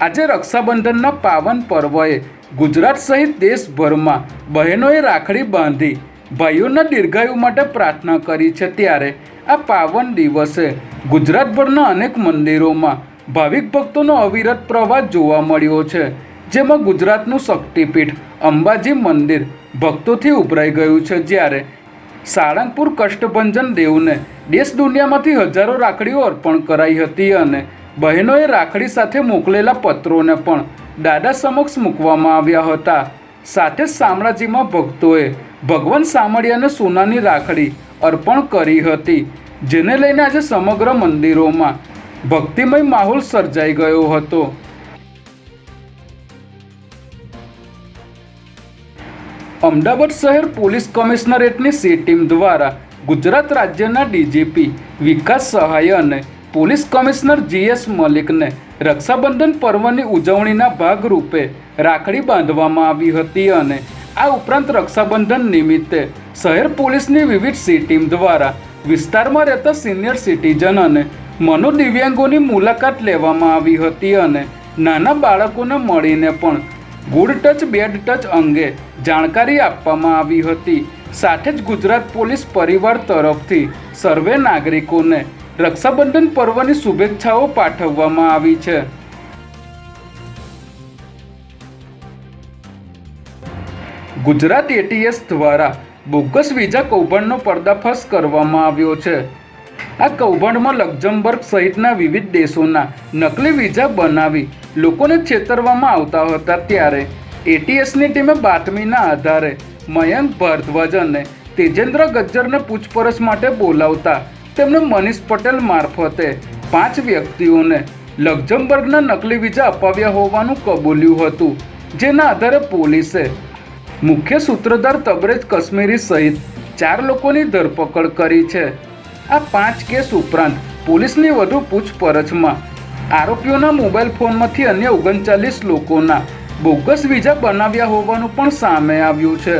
આજે રક્ષાબંધનના પાવન પર્વએ ગુજરાત સહિત દેશભરમાં બહેનોએ રાખડી બાંધી ભાઈઓના દીર્ઘાયુ માટે પ્રાર્થના કરી છે ત્યારે આ પાવન દિવસે ગુજરાતભરના અનેક મંદિરોમાં ભાવિક ભક્તોનો અવિરત પ્રવાહ જોવા મળ્યો છે, જેમાં ગુજરાતનું શક્તિપીઠ અંબાજી મંદિર ભક્તોથી ઉભરાઈ ગયું છે જ્યારે સાળંગપુર કષ્ટભંજન દેવને દેશ દુનિયામાંથી હજારો રાખડીઓ અર્પણ કરાઈ હતી અને બહેનોએ રાખડી સાથે મોકલેલા પત્રોને પણ દાદા સમક્ષ મૂકવામાં આવ્યા હતા. સાથે જ શામળાજીમાં ભક્તોએ ભગવાન સામળિયાને સોનાની રાખડી અર્પણ કરી હતી, જેને લઈને આજે સમગ્ર મંદિરોમાં ભક્તિમય માહોલ સર્જાઈ ગયો હતો. અમદાવાદ શહેર પોલીસ કમિશનરેટની સી ટીમ દ્વારા ગુજરાત રાજ્યના ડીજીપી વિકાસ સહાય અને પોલીસ કમિશનર જીએસ મલિકને રક્ષાબંધન પર્વની ઉજવણીના ભાગરૂપે રાખડી બાંધવામાં આવી હતી અને આ ઉપરાંત રક્ષાબંધન નિમિત્તે શહેર પોલીસની વિવિધ સી ટીમ દ્વારા વિસ્તારમાં રહેતા સિનિયર સિટીઝન અને મનોદિવ્યાંગોની મુલાકાત લેવામાં આવી હતી અને નાના બાળકોને મળીને પણ ગુડ ટચ, બેડ ટચ અંગે જાણકારી આપવામાં આવી હતી. સાથે જ ગુજરાત પોલીસ પરિવાર તરફથી સર્વે નાગરિકોને રક્ષાબંધન પર્વની શુભેચ્છાઓ પાઠવવામાં આવી છે. ગુજરાત એટીએસ દ્વારા બોગસ વિઝા કૌભાંડનો પર્દાફાશ કરવામાં આવ્યો છે. આ કૌભાંડમાં લક્ઝમબર્ગ સહિતના વિવિધ દેશોના નકલી વિઝા બનાવી લોકોને છેતરવામાં આવતા હતા ત્યારે એટીએસની ટીમે બાતમીના આધારે મયંક ભારદ્વાજ અને તેજેન્દ્ર ગજ્જરને પૂછપરછ માટે બોલાવતા તેમણે મનીષ પટેલ મારફતે પાંચ વ્યક્તિઓને લક્ઝમબર્ગના નકલી વિઝા અપાવ્યા હોવાનું કબૂલ્યું હતું, જેના આધારે પોલીસે મુખ્ય સૂત્રધાર તબરેજ કશ્મીરી સહિત ચાર લોકોની ધરપકડ કરી છે. આ પાંચ કેસ ઉપરાંત પોલીસની વધુ પૂછપરછમાં આરોપીઓના મોબાઈલ ફોનમાંથી અન્ય ઓગણચાલીસ લોકોના બોગસ વિઝા બનાવ્યા હોવાનું પણ સામે આવ્યું છે.